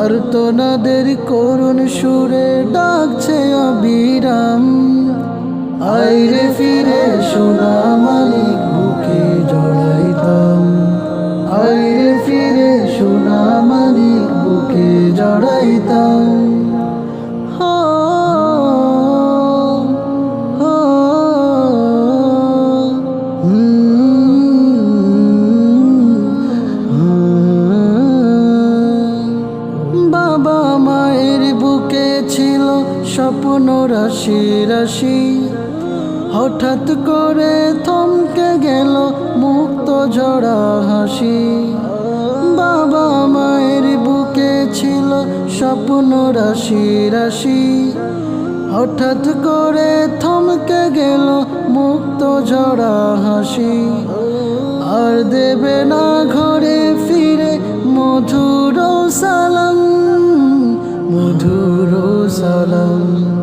আর তো নাদের করুণ সুরে ডাকছে অবিরাম। আইরে ফিরে সোনা মালিক, বুকে জড়াইতাম। আইরে ফিরে সোনা মালিক, বুকে জড়াইতাম। বাবা মায়ের বুকে ছিল স্বপ্ন রাশি রাশি। হঠাৎ করে থমকে গেল মুক্ত ঝরা হাসি। বাবা মায়ের বুকে ছিল স্বপ্ন রাশি রাশি। হঠাৎ করে থমকে গেল মুক্ত ঝরা হাসি। আর দেবে না ঘরে ফিরে মধুর সালাম মধুর সালাম।